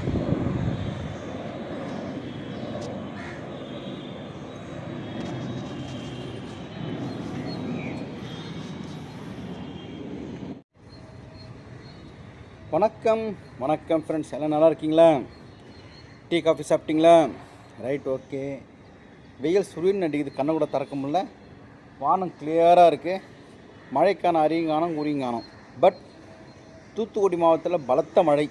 வணக்கம் வணக்கம் ஃப்ரெண்ட்ஸ் எல்லாம் நல்லா இருக்கீங்களா? டீ காஃபி சாப்பிட்டீங்களா? ரைட் ஓகே வெயில் சுருன்னு அடிக்குது. கண்ணை கூட திறக்க முடில வானம் கிளியராக இருக்குது மழைக்கான அரியங்கானம் உரியங்கானம் பட் தூத்துக்குடி மாவட்டத்தில் பலத்த மழை.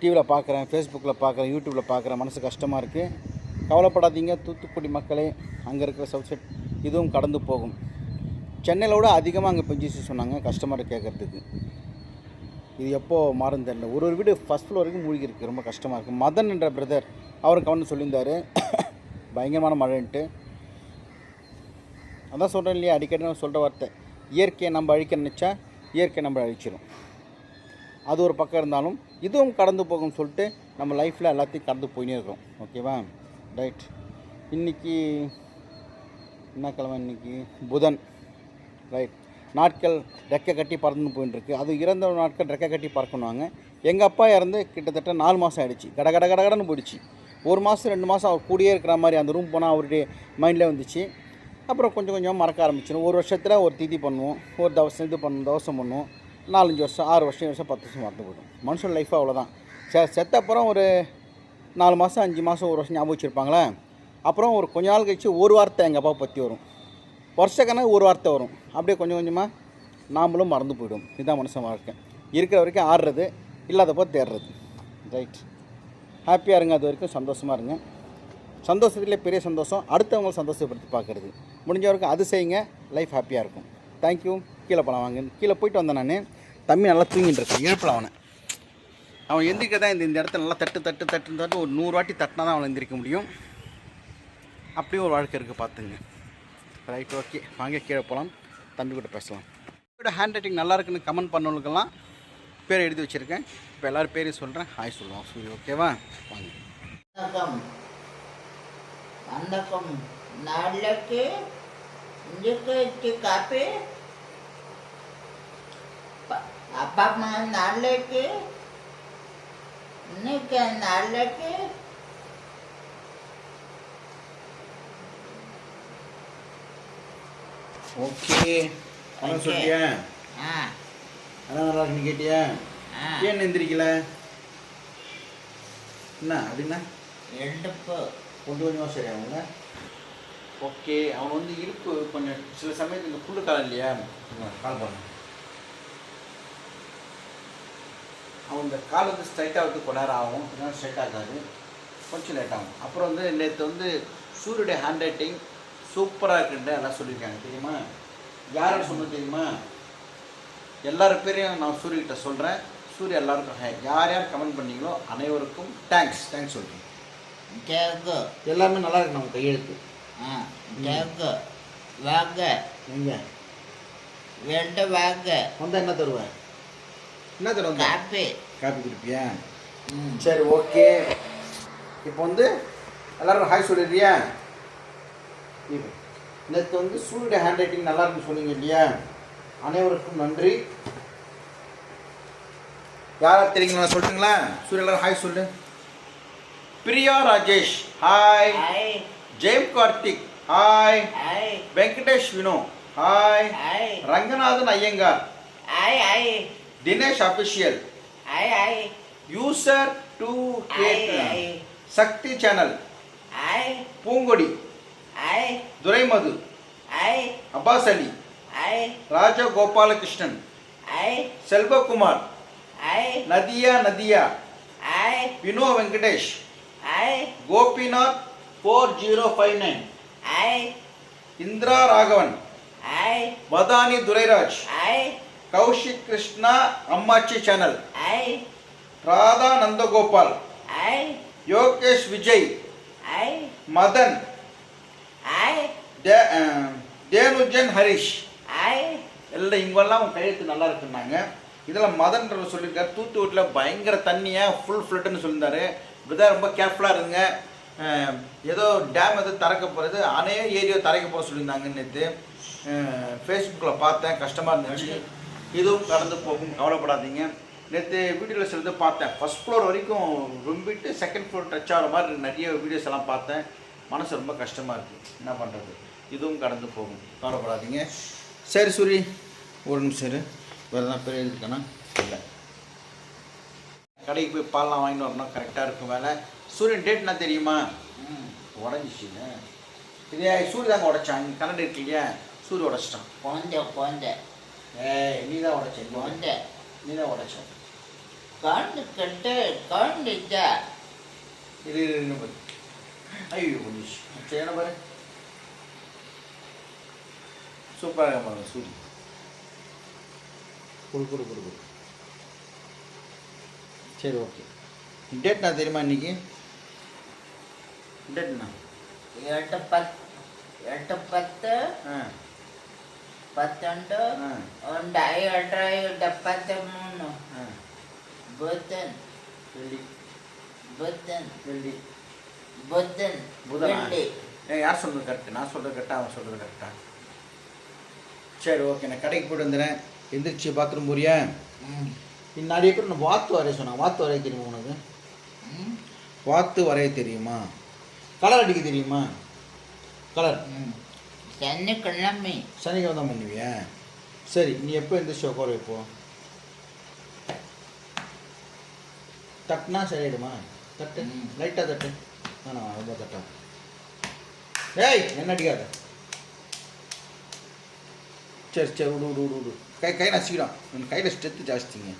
டிவியில் பார்க்குறேன் ஃபேஸ்புக்கில் பார்க்குறேன் யூடியூப்பில் பார்க்குறேன் மனசு கஷ்டமாக இருக்குது கவலைப்படாதீங்க தூத்துக்குடி மக்களே அங்கே இருக்கிற சப்செட் இதுவும் கடந்து போகும். சென்னையில் விட அதிகமாக அங்கே பெஞ்சிச்சு சொன்னாங்க கஸ்டமரை கேட்குறதுக்கு. இது எப்போது மாறும் தெரியல. ஒரு ஒரு வீடு ஃபஸ்ட் ஃப்ளோர் வரைக்கும் மூழ்கி இருக்குது ரொம்ப கஷ்டமாக இருக்குது மதன் என்ற பிரதர் அவர் கவனம் சொல்லியிருந்தார். பயங்கரமான மழைன்ட்டு. அதான் சொல்கிறேன் இல்லையா அடிக்கடி நான் சொல்கிற வார்த்தை. இயற்கையை நம்ம அழிக்க நினச்சா இயற்கை நம்ம அழிச்சிடும் அது ஒரு பக்கம் இருந்தாலும் இதுவும் கடந்து போகும்னு சொல்லிட்டு நம்ம லைஃப்பில் எல்லாத்தையும் கடந்து போயினே இருக்கோம் ஓகேவா ரைட் இன்றைக்கி என்ன கிழமை இன்னைக்கு? புதன். ரைட் நாட்கள் ரெக்கை கட்டி பறந்து போயின்னு அது இறந்த நாட்கள் ரெக்கை கட்டி பறக்கணுவாங்க. எங்கள் அப்பா இறந்து கிட்டத்தட்ட நாலு மாதம் ஆகிடுச்சு கட கட கட கடன்னு போயிடுச்சு. ஒரு மாதம் ரெண்டு மாதம் அவர் கூடியே இருக்கிற மாதிரி அந்த ரூம் போனால் அவருடைய மைண்டில் வந்துச்சு. அப்புறம் கொஞ்சம் கொஞ்சம் மறக்க ஆரம்பிச்சிடும் ஒரு வருஷத்தில் ஒரு திதி பண்ணுவோம். ஒரு தவசம் இது பண்ணுவோம் தவசம் பண்ணுவோம். நாலஞ்சு வருஷம் ஆறு வருஷம் வருஷம் பத்து வருஷம் மறந்து போய்டும். மனுஷன் லைஃப் அவ்வளோதான் செ செத்த அப்புறம் ஒரு நாலு மாதம் அஞ்சு மாதம் ஒரு வருஷம் ஞாபகம் வச்சுருப்பாங்களே? அப்புறம் ஒரு கொஞ்ச நாள் கழிச்சு ஒரு வார்த்தை எங்கள் அப்பா பற்றி வரும். வருஷக்கணக்கு ஒரு வார்த்தை வரும். அப்படியே கொஞ்சம் கொஞ்சமாக நாமளும் மறந்து போயிடும் இதுதான் மனுஷன் வாழ்க்கை. இருக்கிற வரைக்கும் ஆடுறது இல்லாதப்போ தேடுறது. ரைட் ஹாப்பியாக இருங்க. அது வரைக்கும் சந்தோஷமாக இருங்க. சந்தோஷத்துலேயே பெரிய சந்தோஷம். அடுத்தவங்களை சந்தோஷப்படுத்தி பார்க்குறது. முடிஞ்ச வரைக்கும் அது செய்யுங்க. லைஃப் ஹாப்பியாக இருக்கும். தேங்க்யூ கீழே போகலாம் வாங்க கீழே போயிட்டு வந்தேன் நான். தம்பி நல்லா தூங்கிட்டு இருக்கேன். எழுப்பல அவனை. அவன் எந்திரிக்க தான் இந்த இந்த இடத்துல நல்லா தட்டு தட்டு தட்டு தட்டு ஒரு நூறு வாட்டி தட்டினா தான் அவனை எந்திரிக்க முடியும். அப்படியும் ஒரு வாழ்க்கை இருக்குது பார்த்துங்க. ரைட் ஓகே வாங்க கீழே போகலாம் தம்பி கூட பேசலாம். என்னோட ஹேண்ட் ரைட்டிங் நல்லா இருக்குன்னு கமெண்ட் பண்ணவங்களுக்கெல்லாம் பேர் எழுதி வச்சுருக்கேன். இப்போ எல்லோரும் பேரையும் சொல்கிறேன் ஹாய் சொல்லுவோம். சரி ஓகேவா வாங்க. வணக்கம். வணக்கம். நாளைக்கு காப்பி. அப்பா அம்மா நாளைக்கு இன்னைக்கு நாளைக்கு ஓகே. என்ன Okay. சொல்லியா ஆ. அதான் நல்லா இருக்குன்னு கேட்டியா? ஏன் எந்திரிக்கல? என்ன அப்படின்னா? எடுப்பு கொஞ்சம் கொஞ்சமாக சரி அவங்க ஓகே அவன் வந்து இடுப்பு கொஞ்சம் சில சமயத்தில் இந்த புல்லு காலம் இல்லையா? கால் பண்ண. அவன் இந்த கால் வந்து ஸ்ட்ரைட்டாக கொஞ்ச நேரம் ஆகும். நேரம் ஸ்ட்ரைட் ஆகாது. கொஞ்சம் லேட் ஆகும். அப்புறம் வந்து நேற்று வந்து சூரியனுடைய ஹேண்ட் ரைட்டிங் சூப்பராக இருக்குன்ட்டு எல்லாம் சொல்லியிருக்காங்க. தெரியுமா? யாரும் சொன்னது தெரியுமா? எல்லார் பேரையும் நான் சூரியகிட்ட சொல்கிறேன் சூரிய எல்லாருக்கும் ஹே யார் யார் கமெண்ட் பண்ணீங்களோ அனைவருக்கும் தேங்க்ஸ் தேங்க்ஸ் சொல்கிறேன் கேக்கு. எல்லாருமே நல்லா இருக்கு நம்ம கையெழுத்து. ஆ கேக்கு. வாங்க. எங்க? ரெண்டு வாங்க. வந்தால் என்ன தருவேன் என்ன தருவேன் காப்பி. காப்பி கொடுப்பியா? சரி ஓகே. இப்போ வந்து எல்லாரும் ஹாய் சொல்லிடுறியா? நேற்று வந்து சூரிய ஹேண்ட் ரைட்டிங் நல்லா இருக்குன்னு சொன்னீங்க இல்லையா? அனைவருக்கும் நன்றி. யார் தெரியுங்களா? சொல்லிட்டுங்களா சூரிய எல்லாரும் ஹாய் சொல்லு. Priya Rajesh hi. Jayam Karthik hi. Venkatesh Vino hi. Ranganathan Iyengar. Hi hi Dinesh official user two Sakthi channel Poongodi Duraimadhu Abbas Ali Raja Gopalakrishnan Selvakumar Nadiya Nadiya Vino Venkatesh Gopinath four zero five nine Indira Raghavan Vadhani Durairaj hi Kaushik Krishna Ammachi channel. Hi. Radha Nandagopal. Hi. Yogesh Vijay. Hi. Madhan. Hi. Thenujan Harish. Hi. எல்லாம் இவங்கெல்லாம் உன் கையெழுத்து நல்லா இருக்குன்னாங்க. இதில் மதன்றவர் சொல்லியிருக்காரு. தூத்துக்குடியில் பயங்கர தண்ணியாக ஃபுல் ஃப்ளட்டுன்னு சொல்லியிருந்தாரு. இப்படிதான் ரொம்ப கேர்ஃபுல்லாக இருங்க. ஏதோ டேம் எதுவும் திறக்க போகிறது அணைய ஏரியோ திறக்க போக சொல்லியிருந்தாங்க நேற்று ஃபேஸ்புக்கில் பார்த்தேன். கஷ்டமாக இருந்துச்சு. இதுவும் கடந்து போகும். கவலைப்படாதீங்க. நேற்று வீடியோவில் சிலது பார்த்தேன். ஃபர்ஸ்ட் ஃப்ளோர் வரைக்கும் ரொம்பிட்டு செகண்ட் ஃப்ளோர் டச் ஆகிற மாதிரி நிறைய வீடியோஸ் எல்லாம் பார்த்தேன். மனசு ரொம்ப கஷ்டமாக இருக்குது என்ன பண்ணுறது இதுவும் கடந்து போகும். கவலைப்படாதீங்க. சரி சூரி. ஒரு நிமிஷம் இரு. வேறு எதாவது பெரிய இருக்கானா இல்லை. கடைக்கு போய் பால்லாம் வாங்கிட்டு வரணும். கரெக்டாக இருக்கும் வேலை. சூரியன் டேட் என்ன தெரியுமா? உடஞ்சிச்சுன்னு இதே சூரிய தாங்க உடைச்சான். கரண்ட் இருக்கு இல்லையா? சூரிய உடைச்சிட்டான். குழந்தை குழந்தை. ஏய் நீ தான் உடைச்ச குழந்தை நீ தான் உடைச்ச. கண்டு கட்டு கண்டு இதா இது பாரு ஐயோ முடிச்சு சரி என்ன பாரு. சூப்பராக பாருங்க சூரிய குடு குடு குடு குடு. சரி ஓகே. டேட் நான் தெரியுமா இன்னைக்கு? டேட் என்ன? எட்டு பத்து எட்டு பத்து ஆ. పత్తెండు ஐ ఇరవై డెబ్బై మూడు బుద్ధన్ వెళ్ళి బుద్ధన్ வெள்ளி புத்தன் புதன் யார் சொல்றது கரெக்டு நான் சொல்கிறது கரெக்டாக அவன் சொல்கிறது கரெக்டாக சரி ஓகே நான் கடைக்கு போயிட்டு வந்துடுறேன் எந்திரிச்சு பாத்ரூம் போறியா? நிறைய பேர் நான் வாத்து வரைய சொன்னாங்க வாத்து வரைய தெரியுமா உனக்கு? வாத்து வரைய தெரியுமா? கலர் அடிக்க தெரியுமா? கலர் ம். சனிக்கிழமை. சனிக்கிழமை தான் பண்ணுவியா? சரி நீ எப்போ எந்த உட்கார இப்போ தட்டுனா சரியாயிடுமா? தட்டு? லைட்டாக தட்டு? வேணாம் ரொம்ப தட்டா. ஏய் என்ன அடிக்காத? சரி சரி விடு விடு விடு விடு. கை கை நசிக்கிறோம் உன் கையில் ஸ்ட்ரெத்து ஜாஸ்திங்க.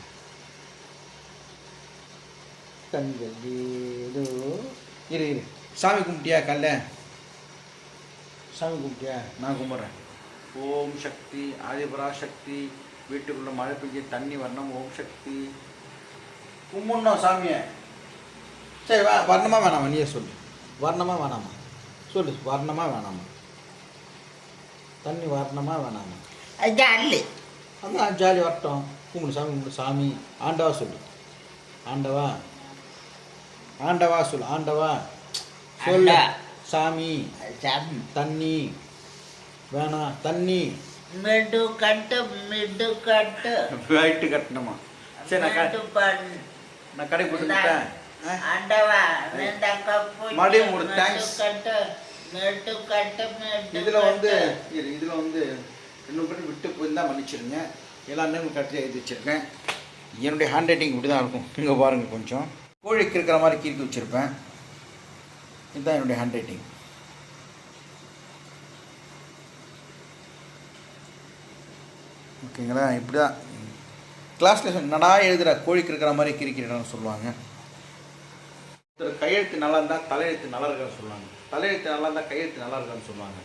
கண்கள் ஏதோ இரு இரு. சாமி கும்பிட்டியா கல்ல? சாமி கும்பிட்டியா? நான் கும்பிட்றேன். ஓம் சக்தி ஆதிபரா சக்தி வீட்டுக்குள்ள மழை பெஞ்சு தண்ணி வரணும் ஓம் சக்தி. கும்பிடணும் சாமியை. சரி வா வர்ணமா வேணாமா? நீயே சொல்லு. வர்ணமா வேணாமா? சொல்லு வர்ணமா வேணாமா? தண்ணி வரணுமா வேணாமா? ஜாலி. அதான் ஜாலி வரட்டும். கும்பிடு சாமி கும்பிடு சாமி. ஆண்டவா சொல்லு. ஆண்டவா? ஆண்டவா சொல்லு ஆண்டவா. சொல்லு. சாமி சாமி தண்ணி வேணாம் தண்ணி. மிடு கட்டு மிடு கட்டு. லைட்டு கட்டணுமா? சரி நான் கடை- நான் கடை போட்டு விட்டேன் மறுபடியும் ஒரு thanks. இதில் வந்து இரு இதில் வந்து இன்னும் கூட விட்டு போயிருந்தால் மன்னிச்சிருங்க. எல்லாமே கட்டி எழுதி வச்சுருக்கேன். என்னுடைய ஹேண்ட் ரைட்டிங் இப்படி தான் இருக்கும். இங்கே பாருங்கள் கொஞ்சம். கோழி கிறுக்கிற மாதிரி கிறுக்கி வச்சுருப்பேன். இதுதான் என்னுடைய ஹேண்ட் ரைட்டிங் ஓகேங்களா? இப்படி தான் கிளாஸில் என்னடா எழுதுகிற கோழிக்கு இருக்கிற மாதிரி கிரிக்கிறான்னு சொல்லுவாங்க. ஒருத்தர் கையெழுத்து நல்லா இருந்தால் தலையெழுத்து நல்லா இருக்கான்னு சொல்லுவாங்க. தலையெழுத்து நல்லா இருந்தால் கையெழுத்து நல்லா இருக்கான்னு சொல்லுவாங்க.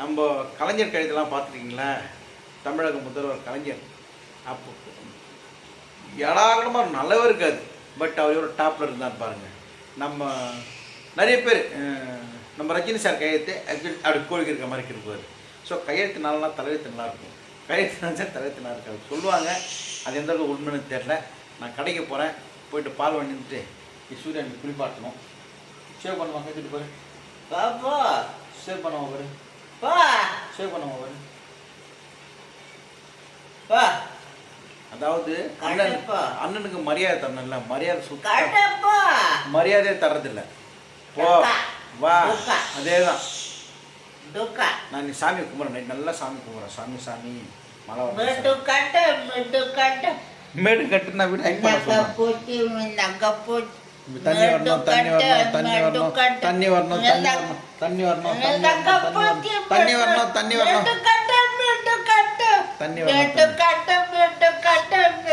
நம்ம கலைஞர் கையெழுத்துலாம் பார்த்துருக்கீங்களா? தமிழக முதல்வர் கலைஞர். அப்போ எடாகடமாக நல்லாவே இருக்காது பட் அவர் ஒரு டாப்பில் இருந்தார் பாருங்கள் நம்ம நிறைய பேர் நம்ம ரஜினி சார் கையெழுத்து actually அப்படி கோழிக்கு இருக்க மாதிரி இருப்பார் ஸோ கையெழுத்து நல்லா தலையெழுத்து நல்லா இருக்கும். கையெழுத்து நல்லா தலையெழுத்து நல்லா இருக்காது. சொல்லுவாங்க அது எந்த அளவுக்கு உண்மைன்னு தெரில நான் கடைக்கு போகிறேன் போயிட்டு பால் வாங்கிட்டு சூரியன் குளிப்பாட்டணும் சேவ் பண்ணுவாங்க கட்டிட்டு போய் பாப்பா சேவ் பண்ணுவாங்க பாரு பா சேவ் பண்ணுவாங்க பாரு பா. அதாவது. அண்ணனுக்கு மரியாதை தரணும்ல மரியாதை சுத்த கட்டப்பா. மரியாதையே தர்றதில்ல. போ. வா. அதே தான் நான் நீ சாமி கும்பிட்றேன். நைட் நல்லா சாமி கும்பிட்றேன். சாமி சாமி. மழை மேடு கட்டுனா வீடு ஹைக் பண்ண போச்சு அங்க போச்சு தண்ணி வரணும் தண்ணி வரணும் தண்ணி வரணும். தண்ணி வரணும் தண்ணி வரணும் தண்ணி வரணும் தண்ணி வரணும் தண்ணி வரணும்.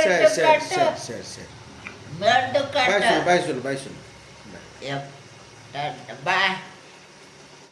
சரி சரி சரி 拜。